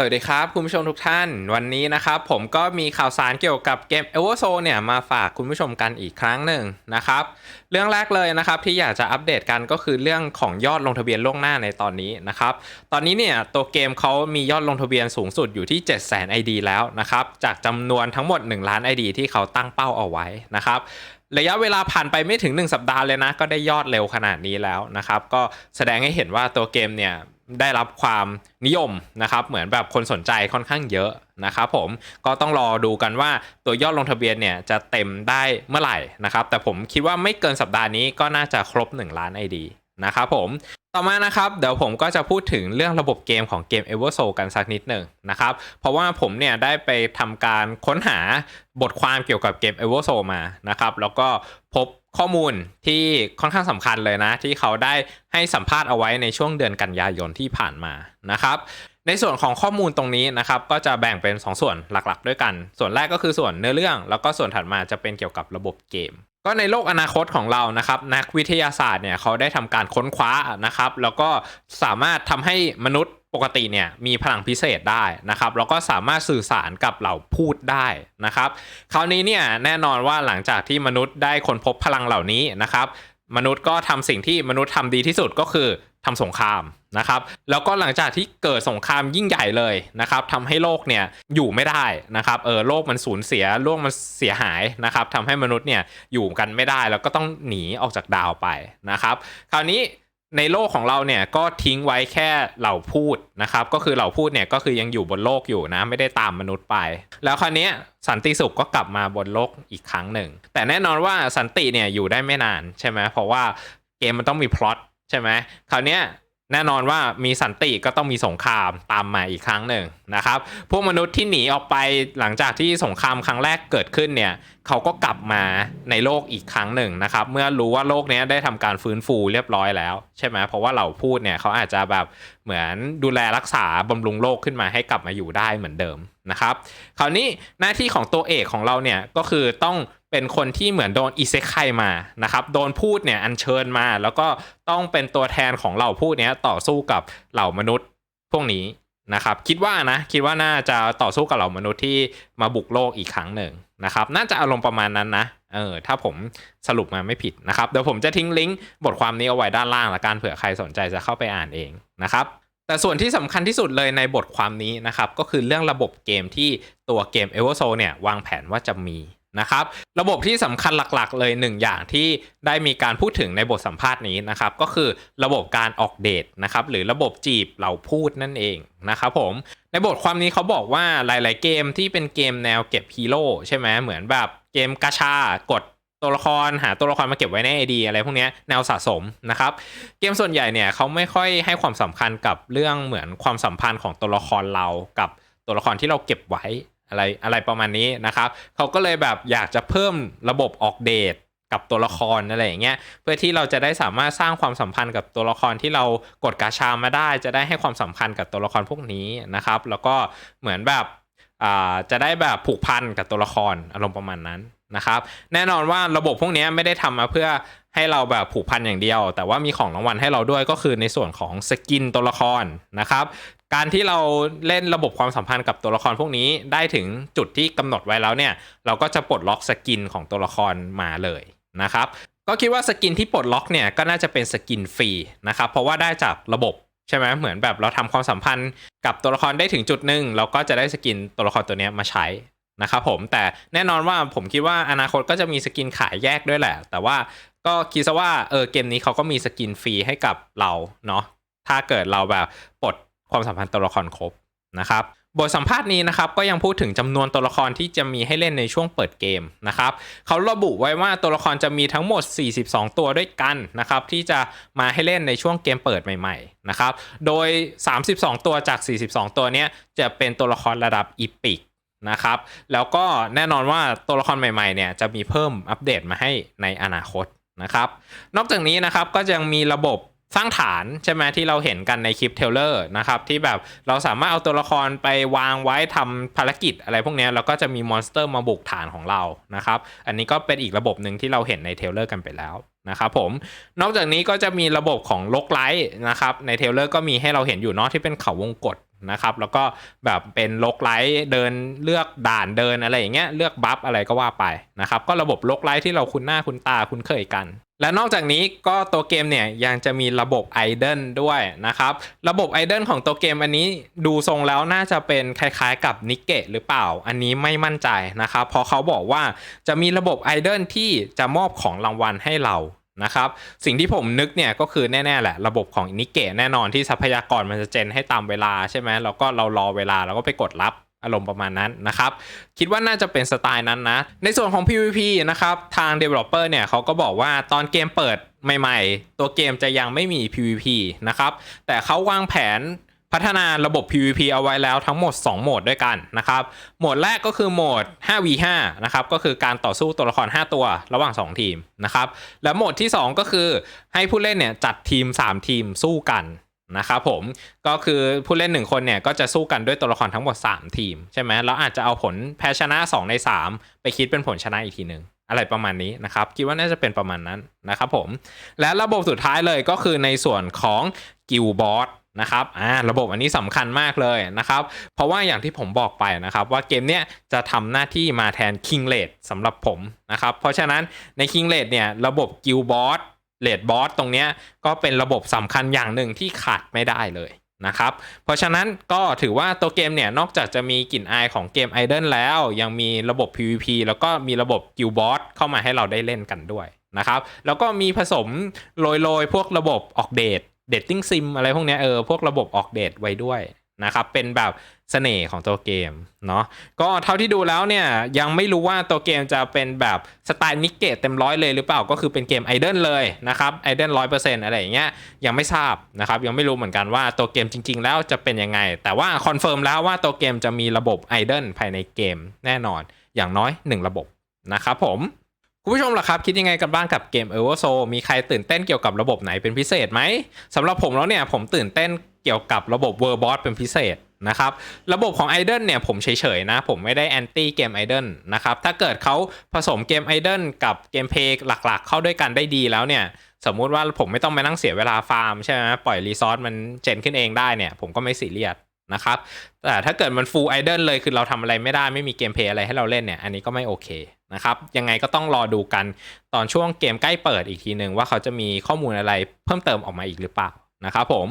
สวัสดีครับ คุณผู้ชมทุกท่าน วันนี้นะครับ ผมก็มีข่าวสารเกี่ยวกับเกม e v e r z o เนี่ยมาฝากคุณผู้ชมกันอีกครั้งหนึ่งนะครับ เรื่องแรกเลยนะครับที่อยากจะอัปเดตกันก็คือเรื่องของยอดลงทะเบียนล่วงหน้าในตอนนี้นะครับ ตอนนี้เนี่ยตัวเกมเขามียอดลงทะเบียนสูงสุดอยู่ที่ 7 0 0 0 0 ID แล้วนะครับ จากจำนวนทั้งหมด 1 ล้าน ID ที่เขาตั้งเป้าเอาไว้นะครับระยะเวลาผ่านไปไม่ถึง 1 สัปดาห์เลยนะ ก็ได้ยอดเร็วขนาดนี้แล้วนะครับ ก็แสดงให้เห็นว่าตัวเกมเนี่ย ได้รับความนิยมนะครับ เหมือนแบบคนสนใจค่อนข้างเยอะนะครับผมก็ต้องรอดูกันว่าตัวยอดลงทะเบียนเนี่ยจะเต็มได้เมื่อไหร่นะครับ แต่ผมคิดว่าไม่เกินสัปดาห์นี้ก็น่าจะครบ 1 ล้าน ID นะครับผมต่อมานะครับเดี๋ยวผมก็จะพูดถึงเรื่องระบบเกมของเกม e v e r s o กันสักนิดหนึ่งนะครับ เพราะว่าผมเนี่ยได้ไปทำการค้นหาบทความเกี่ยวกับเกม e v e r s o มานะครับ แล้วก็พบ ข้อมูลที่ค่อนข้างสำคัญเลยนะ ที่เขาได้ให้สัมภาษณ์เอาไว้ในช่วงเดือนกันยายนที่ผ่านมานะครับในส่วนของข้อมูลตรงนี้นะครับก็จะแบ่งเป็น2ส่วนหลักๆ ด้วยกัน ส่วนแรกก็คือส่วนเนื้อเรื่อง แล้วก็ส่วนถัดมาจะเป็นเกี่ยวกับระบบเกม ก็ในโลกอนาคตของเรานะครับนักวิทยาศาสตร์เนี่ยเขาได้ทำการค้นคว้านะครับแล้วก็สามารถทำให้มนุษย์ ปกติเนี่ยมีพลังพิเศษได้นะครับแล้วก็สามารถสื่อสารกับเหล่าพูดได้นะครับคราวนี้เนี่ยแน่นอนว่าหลังจากที่มนุษย์ได้ค้นพบพลังเหล่านี้นะครับ มนุษย์ก็ทำสิ่งที่มนุษย์ทำดีที่สุดก็คือทำสงครามนะครับแล้วก็หลังจากที่เกิดสงครามยิ่งใหญ่เลยนะครับทำให้โลกเนี่ยอยู่ไม่ได้นะครับเออโลกมันสูญเสียโลกมันเสียหายนะครับทำให้มนุษย์เนี่ยอยู่กันไม่ได้แล้วก็ต้องหนีออกจากดาวไปนะครับ คราวนี้ ในโลกของเราเนี่ยก็ทิ้งไว้แค่เหล่าพูดนะครับ ก็คือเหล่าพูดเนี่ยก็คือยังอยู่บนโลกอยู่นะ ไม่ได้ตามมนุษย์ไป แล้วคราวนี้สันติสุขก็กลับมาบนโลกอีกครั้งหนึ่ง แต่แน่นอนว่าสันติเนี่ยอยู่ได้ไม่นานใช่ไหมเพราะว่าเกมมันต้องมีพล็อตใช่ไหมคราวนี้ แน่นอนว่ามีสันติก็ต้องมีสงครามตามมาอีกครั้งหนึ่งนะครับ พวกมนุษย์ที่หนีออกไปหลังจากที่สงครามครั้งแรกเกิดขึ้นเนี่ยเขาก็กลับมาในโลกอีกครั้งหนึ่งนะครับ เมื่อรู้ว่าโลกนี้ได้ทำการฟื้นฟูเรียบร้อยแล้วใช่ไหมเพราะว่าเราพูดเนี่ยเขาอาจจะแบบเหมือนดูแลรักษาบำรุงโลกขึ้นมาให้กลับมาอยู่ได้เหมือนเดิมนะครับ คราวนี้หน้าที่ของตัวเอกของเราเนี่ยก็คือต้อง เป็นคนที่เหมือนโดนอิเซคไคมานะครับ โดนพูดเนี่ยอัญเชิญมา แล้วก็ต้องเป็นตัวแทนของเหล่าพูดเนี้ยต่อสู้กับเหล่ามนุษย์พวกนี้นะครับ คิดว่านะคิดว่าน่าจะต่อสู้กับเหล่ามนุษย์ที่มาบุกโลกอีกครั้งหนึ่งนะครับ น่าจะอารมณ์ประมาณนั้นนะเออถ้าผมสรุปมาไม่ผิดนะครับเดี๋ยวผมจะทิ้งลิงก์บทความนี้เอาไว้ด้านล่างละกันเผื่อใครสนใจจะเข้าไปอ่านเองนะครับแต่ส่วนที่สำคัญที่สุดเลยในบทความนี้นะครับก็คือเรื่องระบบเกมที่ตัวเกม e v e r s o เนี่ยวางแผนว่าจะมี นะครับ ระบบที่สำคัญหลักๆ เลยหนึ่งอย่างที่ได้มีการพูดถึงในบทสัมภาษณ์นี้นะครับ ก็คือระบบการออกเดตนะครับ หรือระบบจีบเราพูดนั่นเองนะครับผมในบทความนี้เขาบอกว่าหลาย ๆ เกมที่เป็นเกมแนวเก็บฮีโร่ใช่ไหมเหมือนแบบเกมกาชากดตัวละครหาตัวละครมาเก็บไว้ใน ID อะไรพวกนี้แนวสะสมนะครับ เกมส่วนใหญ่เนี่ยเขาไม่ค่อยให้ความสำคัญกับเรื่องเหมือนความสัมพันธ์ของตัวละครเรากับตัวละครที่เราเก็บไว้ อะไรอะไรประมาณนี้นะครับเขาก็เลยแบบอยากจะเพิ่มระบบออกเดตกับตัวละครอะไรอย่างเงี้ยเพื่อที่เราจะได้สามารถสร้างความสัมพันธ์กับตัวละครที่เรากดกาชามาได้ จะได้ให้ความสัมพันธ์กับตัวละครพวกนี้นะครับ แล้วก็เหมือนแบบจะได้แบบผูกพันกับตัวละครอารมณ์ประมาณนั้นนะครับแน่นอนว่าระบบพวกนี้ไม่ได้ทำมาเพื่อให้เราแบบผูกพันอย่างเดียว แต่ว่ามีของรางวัลให้เราด้วยก็คือในส่วนของสกินตัวละครนะครับ การที่เราเล่นระบบความสัมพันธ์กับตัวละครพวกนี้ได้ถึงจุดที่กำหนดไว้แล้วเนี่ย เราก็จะปลดล็อกสกินของตัวละครมาเลยนะครับ ก็คิดว่าสกินที่ปลดล็อกเนี่ยก็น่าจะเป็นสกินฟรีนะครับเพราะว่าได้จากระบบใช่ไหมเหมือนแบบเราทำความสัมพันธ์กับตัวละครได้ถึงจุดหนึ่งเราก็จะได้สกินตัวละครตัวนี้มาใช้นะครับผมแต่แน่นอนว่าผมคิดว่าอนาคตก็จะมีสกินขายแยกด้วยแหละ แต่ว่าก็คิดซะว่าเออเกมนี้เขาก็มีสกินฟรีให้กับเราเนาะถ้าเกิดเราแบบปลด ความสัมพันธ์ตัวละครครบนะครับบทสัมภาษณ์นี้นะครับก็ยังพูดถึงจำนวนตัวละครที่จะมีให้เล่นในช่วงเปิดเกมนะครับเขาระบุไว้ว่าตัวละครจะมีทั้งหมด 42 ตัวด้วยกันนะครับที่จะมาให้เล่นในช่วงเกมเปิดใหม่ๆนะครับโดย 32 ตัวจาก 42 ตัวนี้จะเป็นตัวละครระดับอีพิกนะครับแล้วก็แน่นอนว่าตัวละครใหม่ๆเนี่ยจะมีเพิ่มอัปเดตมาให้ในอนาคตนะครับนอกจากนี้นะครับก็ยังมีระบบ สร้างฐานใช่ไหมที่เราเห็นกันในคลิปเทเลอร์นะครับที่แบบเราสามารถเอาตัวละครไปวางไว้ทำภารกิจอะไรพวกนี้แล้วก็จะมีมอนสเตอร์มาบุกฐานของเรานะครับอันนี้ก็เป็นอีกระบบหนึ่งที่เราเห็นในเทเลอร์กันไปแล้วนะครับผมนอกจากนี้ก็จะมีระบบของลกไลท์นะครับในเทเลอร์ก็มีให้เราเห็นอยู่เนาะที่เป็นเขาวงกฏนะครับแล้วก็แบบเป็นลกไลท์เดินเลือกด่านเดินอะไรอย่างเงี้ยเลือกบัฟอะไรก็ว่าไปนะครับก็ระบบลกไลท์ที่เราคุ้นหน้าคุ้นตาคุ้นเคยกัน และนอกจากนี้ก็ตัวเกมเนี่ยยังจะมีระบบไอด l ด้วยนะครับ ระบบไอด l ของตัวเกมอันนี้ดูทรงแล้วน่าจะเป็นคล้ายๆกับนิกเกหรือเปล่า อันนี้ไม่มั่นใจนะครับ เพราะเขาบอกว่าจะมีระบบไอด l ที่จะมอบของรางวัลให้เรานะครับสิ่งที่ผมนึกเนี่ยก็คือแน่ๆแหละระบบของนิกเกแน่นอนที่ทรัพยากรมันจะเจนให้ตามเวลาใช่ไหมแล้วก็เรารอเวลาแล้วก็ไปกดรับ อารมณ์ประมาณนั้นนะครับ คิดว่าน่าจะเป็นสไตล์นั้นนะ ในส่วนของ PVP นะครับ ทาง Developer เนี่ยเขาก็บอกว่าตอนเกมเปิดใหม่ๆ ตัวเกมจะยังไม่มี PVP นะครับ แต่เขาวางแผนพัฒนาระบบ PVP เอาไว้แล้วทั้งหมด 2 โหมดด้วยกันนะครับ โหมดแรกก็คือโหมด 5v5 นะครับ ก็คือการต่อสู้ตัวละคร 5 ตัวระหว่าง 2 ทีมนะครับ และโหมดที่ 2 ก็คือให้ผู้เล่นเนี่ยจัดทีม 3 ทีมสู้กัน นะครับผมก็คือผู้เล่น 1 คนเนี่ยก็จะสู้กันด้วยตัวละครทั้งหมด 3 ทีม ใช่ไหมแล้วอาจจะเอาผลแพ้ชนะ 2 ใน 3 ไปคิดเป็นผลชนะอีกทีหนึ่งอะไรประมาณนี้นะครับ คิดว่าน่าจะเป็นประมาณนั้นนะครับผม และระบบสุดท้ายเลยก็คือในส่วนของกิลบอสนะครับอ่าระบบอันนี้สำคัญมากเลยนะครับ เพราะว่าอย่างที่ผมบอกไปนะครับ ว่าเกมเนี้ยจะทำหน้าที่มาแทน King r a t สำหรับผมนะครับ เพราะฉะนั้นใน King r a t เนี่ยระบบกิลบอส เลดบอสตรงเนี้ยก็เป็นระบบสำคัญอย่างหนึ่งที่ขาดไม่ได้เลยนะครับ เพราะฉะนั้นก็ถือว่าตัวเกมเนี่ย นอกจากจะมีกลิ่นอายของเกม i d o l แล้ว ยังมีระบบ PVP แล้วก็มีระบบ Guild Boss เข้ามาให้เราได้เล่นกันด้วยนะครับ แล้วก็มีผสมโรยๆ พวกระบบออกเดทเดตติ้งซิมอะไรพวกนี้เออพวกระบบออกเดทไว้ด้วย นะครับเป็นแบบเสน่ห์ของตัวเกมเนาะก็เท่าที่ดูแล้วเนี่ยยังไม่รู้ว่าตัวเกมจะเป็นแบบสไตล์นิกเกตเต็มร้อยเลยหรือเปล่าก็คือเป็นเกมไอเดนเลยนะครับไอเดนร้อยเปอร์เซ็นต์อะไรอย่างเงี้ยยังไม่ทราบนะครับยังไม่รู้เหมือนกันว่าตัวเกมจริง ๆ แล้วจะเป็นยังไง แต่ว่าคอนเฟิร์มแล้วว่าตัวเกมจะมีระบบไอเดนภายในเกมแน่นอนอย่างน้อย 1 ระบบนะครับผมคุณผู้ชมล่ะครับคิดยังไงกันบ้างกับเกม e v e r s o มีใครตื่นเต้นเกี่ยวกับระบบไหนเป็นพิเศษไหมสำหรับผมแล้วเนี่ยผมตื่นเต้น กี่ยวกับระบบ World b o s เป็นพิเศษนะครับ ระบบของ i d o l เนี่ยผมเฉยๆนะ ผมไม่ได้แอนตี้เกม i d o l นะครับ ถ้าเกิดเขาผสมเกม i d o l กับเกมเพลย์หลักๆ เข้าด้วยกันได้ดีแล้วเนี่ย สมมุติว่าผมไม่ต้องไปนั่งเสียเวลาฟาร์มใช่ไหมปล่อยรีซอสมันเจนขึ้นเองได้เนี่ย ผมก็ไม่ซีเรียสนะครับแต่ถ้าเกิดมัน full idle เลยคือเราทำอะไรไม่ได้ไม่มีเกมเพลย์อะไรให้เราเล่นเนี่ย อันนี้ก็ไม่โอเคนะครับ ยังไงก็ต้องรอดูกันตอนช่วงเกมใกล้เปิดอีกทีหนึ่งว่าเขาจะมีข้อมูลอะไรเพิ่มเติมออกมาอีกหรือเปล่านะครับผม